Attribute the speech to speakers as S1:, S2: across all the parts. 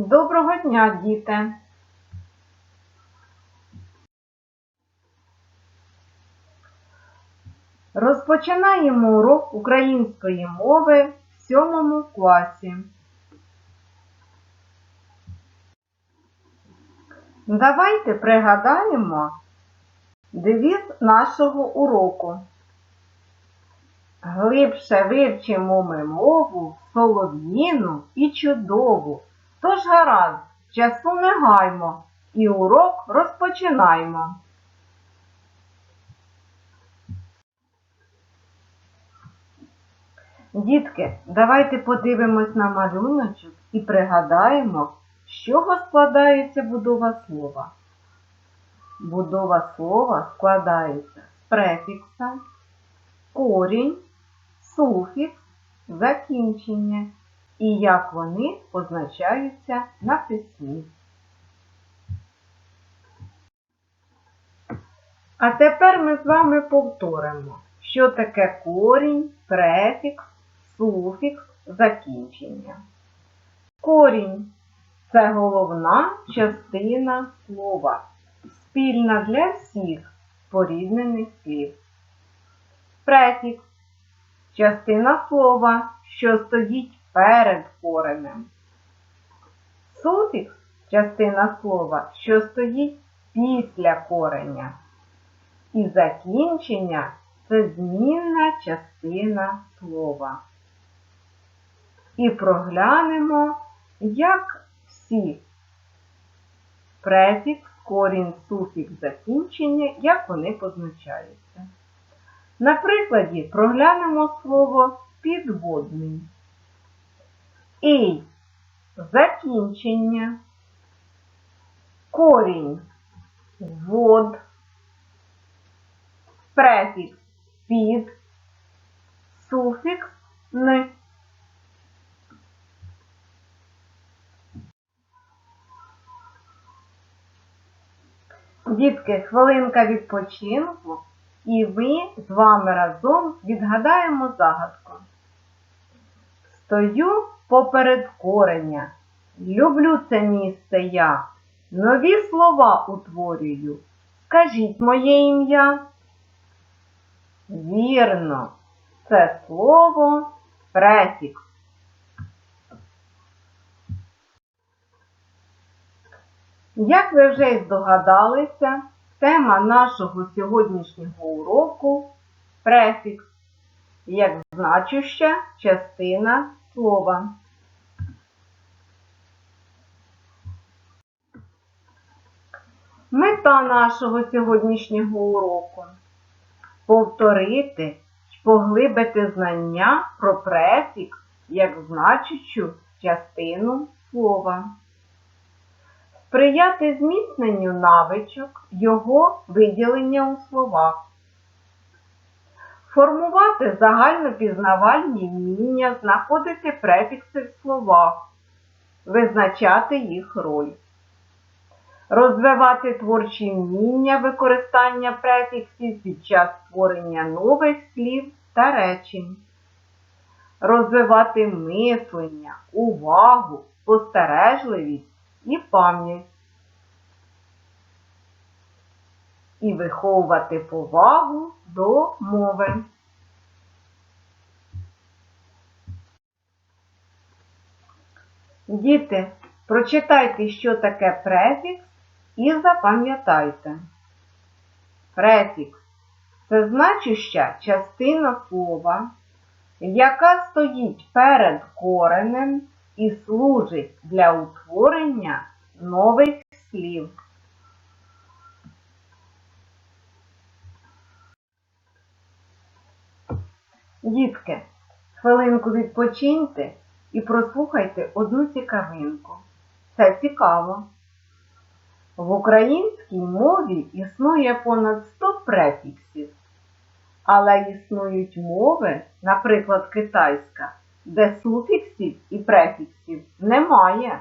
S1: Доброго дня, діти! Розпочинаємо урок української мови в сьомому класі. Давайте пригадаємо девіз нашого уроку. Глибше вивчимо ми мову, солов'їну і чудову. Тож гаразд, часу не гаймо і урок розпочинаємо. Дітки, давайте подивимось на малюночок і пригадаємо, з чого складається будова слова. Будова слова складається з префікса, корінь, суфікс, закінчення і як вони позначаються на письмі. А тепер ми з вами повторимо, що таке корінь, префікс, суфікс, закінчення. Корінь це головна частина слова, спільна для всіх споріднених слів. Префікс частина слова, що стоїть перед коренем. Суфікс частина слова, що стоїть після кореня. І закінчення це змінна частина слова. І проглянемо, як всі префікс, корінь, суфікс, закінчення, як вони позначаються. На прикладі проглянемо слово підводний. І закінчення, корінь вод, префікс під, суфікс не. Дітки, хвилинка відпочинку, і ми з вами разом відгадаємо загадку. Стою поперед кореня, люблю це місце я, нові слова утворюю. Скажіть моє ім'я. Вірно, це слово префікс. Як ви вже й здогадалися, тема нашого сьогоднішнього уроку префікс, як значуща частина слова. Мета нашого сьогоднішнього уроку повторити й поглибити знання про префікс як значущу частину слова. Сприяти зміцненню навичок його виділення у словах. Формувати загальнопізнавальні вміння, знаходити префікси в словах, визначати їх роль. Розвивати творчі вміння використання префіксів під час створення нових слів та речень. Розвивати мислення, увагу, спостережливість і пам'ять. І виховувати повагу до мови. Діти, прочитайте, що таке префікс і запам'ятайте. Префікс це значуща частина слова, яка стоїть перед коренем і служить для утворення нових слів. Дітки, хвилинку відпочиньте і прослухайте одну цікавинку. Це цікаво. В українській мові існує понад 100 префіксів, але існують мови, наприклад, китайська, де суфіксів і префіксів немає.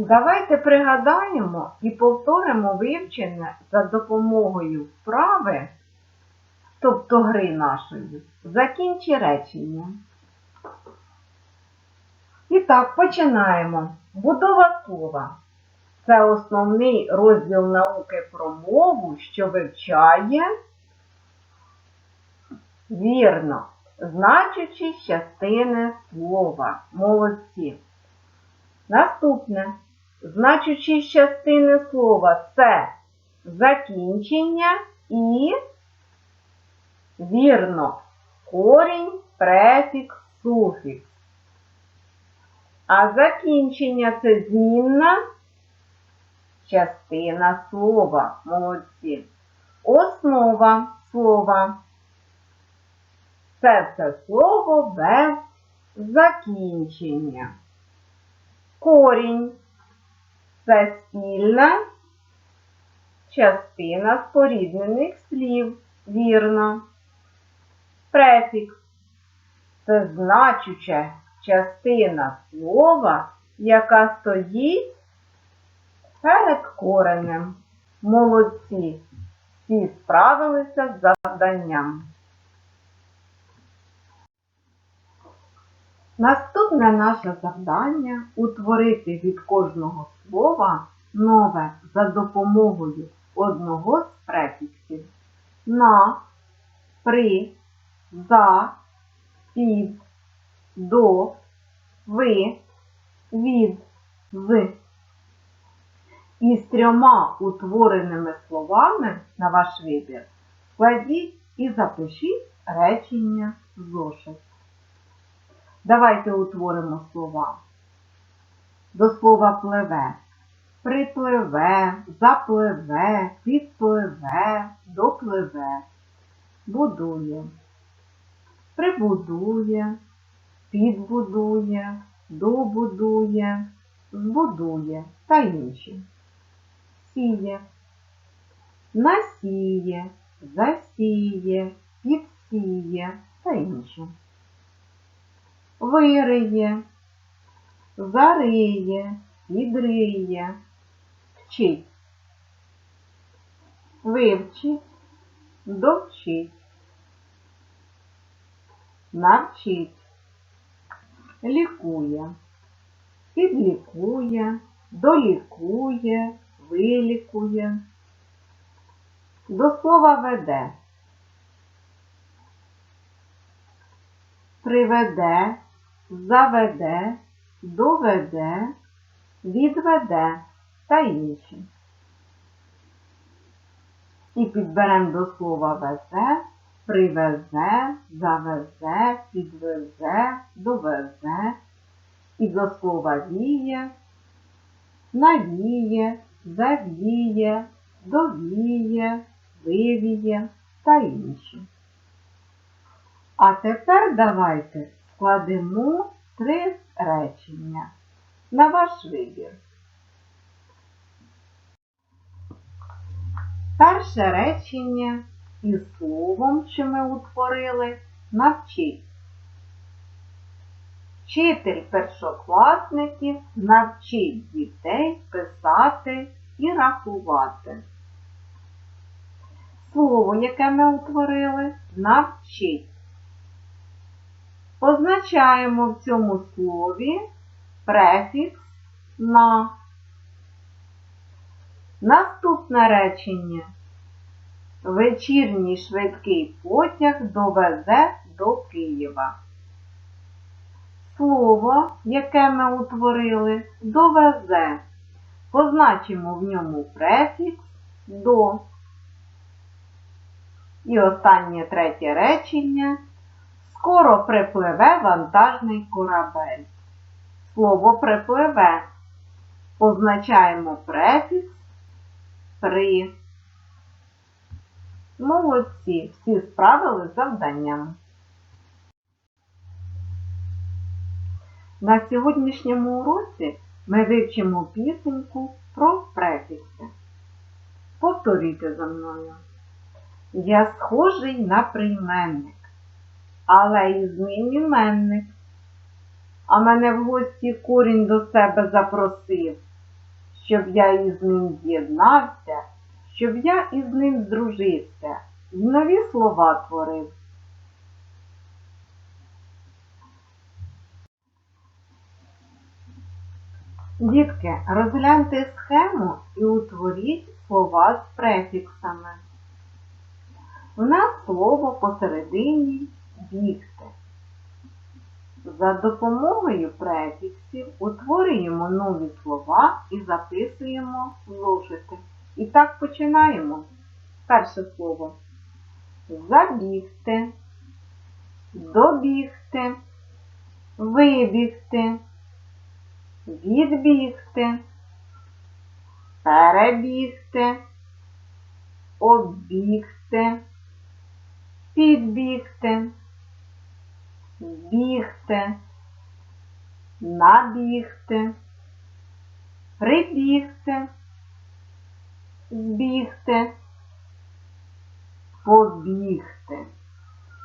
S1: Давайте пригадаємо і повторимо вивчене за допомогою вправи тобто гри нашої. Закінчи речення. І так, починаємо. Будова слова. Це основний розділ науки про мову, що вивчає вірно, значучі частини слова. Молодці. Наступне. Значучі частини слова це закінчення і вірно корінь, префікс, суфікс. А закінчення це змінна частина слова. Молодці. Основа слова. Це все слово без закінчення. Корінь це спільна частина споріднених слів. Вірно. Префікс це значуча частина слова, яка стоїть перед коренем. Молодці. Всі справилися з завданням. Наступне наше завдання утворити від кожного слова нове за допомогою одного з префіксів на, при, за, під, до, ви, від, з. Із трьома утвореними словами на ваш вибір складіть і запишіть речення зошит. Давайте утворимо слова. До слова пливе. Припливе, запливе, підпливе, допливе, будує, прибудує, підбудує, добудує, збудує та інші. Сіє, насіє, засіє, підсіє та інші. Вириє, зариє, підриє, вчить, вивчить, довчить, навчить, лікує, підлікує, долікує, вилікує, до слова веде. Приведе, заведе, доведе, відведе та інші. І підберемо до слова везе, привезе, завезе, підвезе, довезе. І до слова віє, навіє, завіє, довіє, вивіє та інші. А тепер давайте складемо три речення на ваш вибір. Перше речення із словом, що ми утворили, навчить. Вчитель першокласників навчить дітей писати і рахувати. Слово, яке ми утворили, навчить. Позначаємо в цьому слові префікс на. Наступне речення. Вечірній швидкий потяг довезе до Києва. Слово, яке ми утворили, довезе. Позначимо в ньому префікс до. І останнє третє речення. Скоро припливе вантажний корабель. Слово припливе. Позначаємо префікс при. Молодці, всі справили з завданням. На сьогоднішньому уроці ми вивчимо пісеньку про префікси. Повторюйте за мною. Я схожий на прийменник але із ним іменник. А мене в гості корінь до себе запросив, щоб я із ним з'єднався, щоб я із ним здружився. і нові слова творив. Дітки, розгляньте схему і утворіть слова з префіксами. У нас слово посередині бігти. За допомогою префіксів утворюємо нові слова і записуємо зошити. І так починаємо. Перше слово. Забігти, добігти, вибігти, відбігти, перебігти, оббігти, підбігти, збігти, набігти, прибігти, збігти, побігти.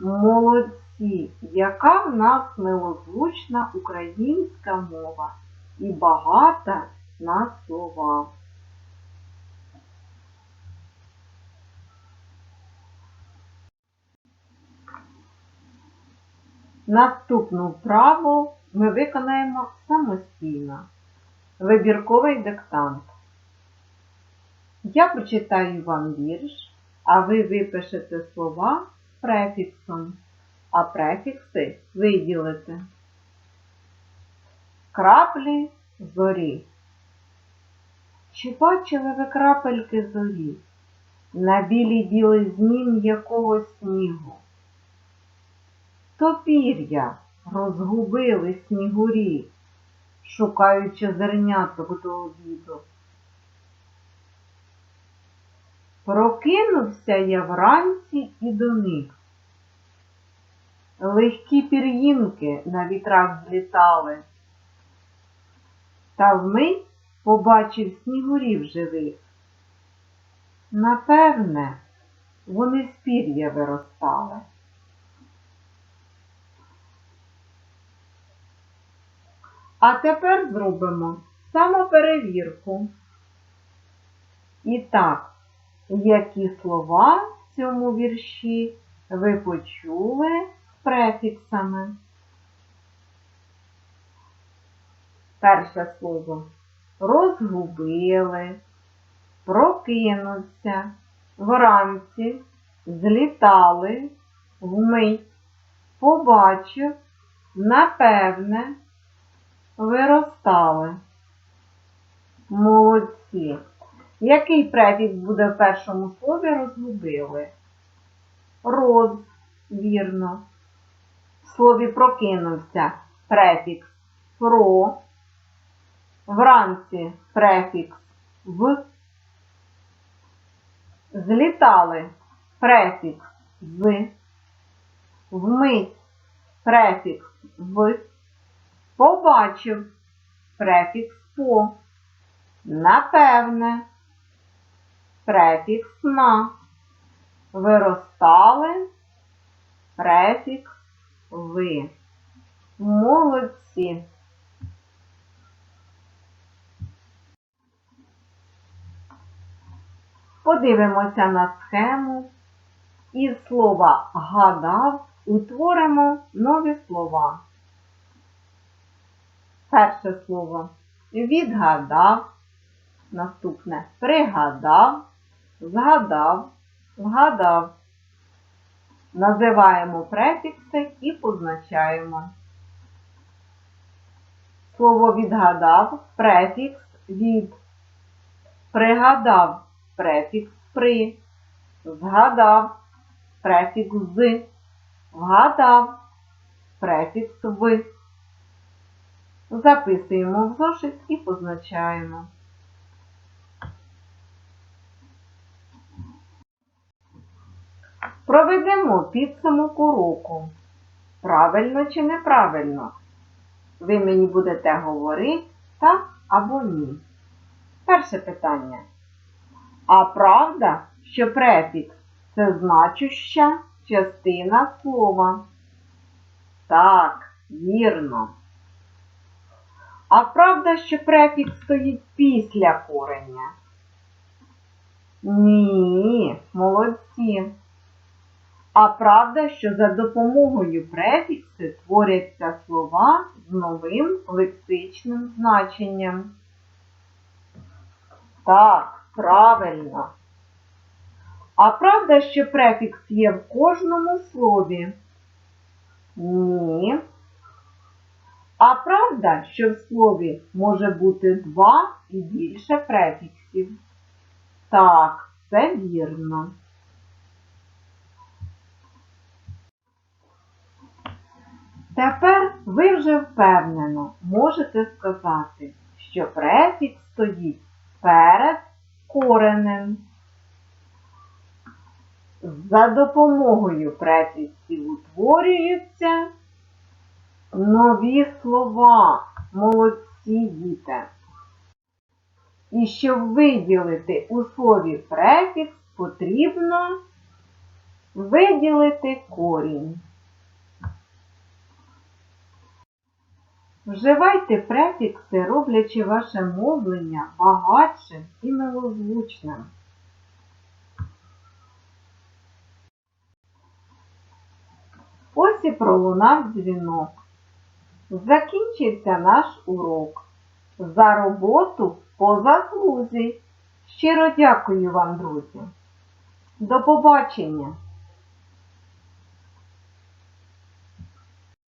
S1: Молодці, яка в нас милозвучна українська мова і багата на слова. Наступну вправу ми виконаємо самостійно. Вибірковий диктант. Я прочитаю вам вірш, а ви випишете слова префіксом, а префікси виділите. Краплі зорі. Чи бачили ви крапельки зорі на білій білий змін якогось снігу? То пір'я розгубили снігурі, шукаючи зерняток до обіду. Прокинувся я вранці і до них. Легкі пір'їнки на вітрах злітали, та вмить побачив снігурів живих. Напевне, вони з пір'я виростали. А тепер зробимо самоперевірку. І так, які слова в цьому вірші ви почули з префіксами? Перше слово розгубили, прокинувся, вранці, злітали, вмить, побачив, напевне, виростали. Молодці. Який префікс буде в першому слові розгубили? Роз, вірно. В слові прокинувся префікс про. Вранці префікс в. Злітали префікс з. Вмить префікс в. Побачив префікс по. Напевне. Префікс на. Виростали. Префікс ви. Молодці. Подивимося на схему. Із слова гадав утворимо нові слова. Перше слово відгадав, наступне пригадав, згадав, вгадав. Називаємо префікси і позначаємо. Слово відгадав префікс від. Пригадав префікс при. Згадав префікс з. Вгадав префікс в. Записуємо в зошит і позначаємо. Проведемо підсумок уроку. Правильно чи неправильно? Ви мені будете говорити так або ні. Перше питання. А правда, що префікс це значуща частина слова? Так, вірно. А правда, що префікс стоїть після кореня? Ні, молодці. А правда, що за допомогою префікси творяться слова з новим лексичним значенням. Так, правильно. А правда, що префікс є в кожному слові? Ні. А правда, що в слові може бути два і більше префіксів? Так, це вірно. Тепер ви вже впевнено можете сказати, що префікс стоїть перед коренем. За допомогою префіксів утворюються нові слова. Молодці діти. І щоб виділити у слові префікс, потрібно виділити корінь. Вживайте префікси, роблячи ваше мовлення багатшим і милозвучним. Ось і пролунав дзвінок. Закінчився наш урок. За роботу по заслузі. Щиро дякую вам, друзі. До побачення!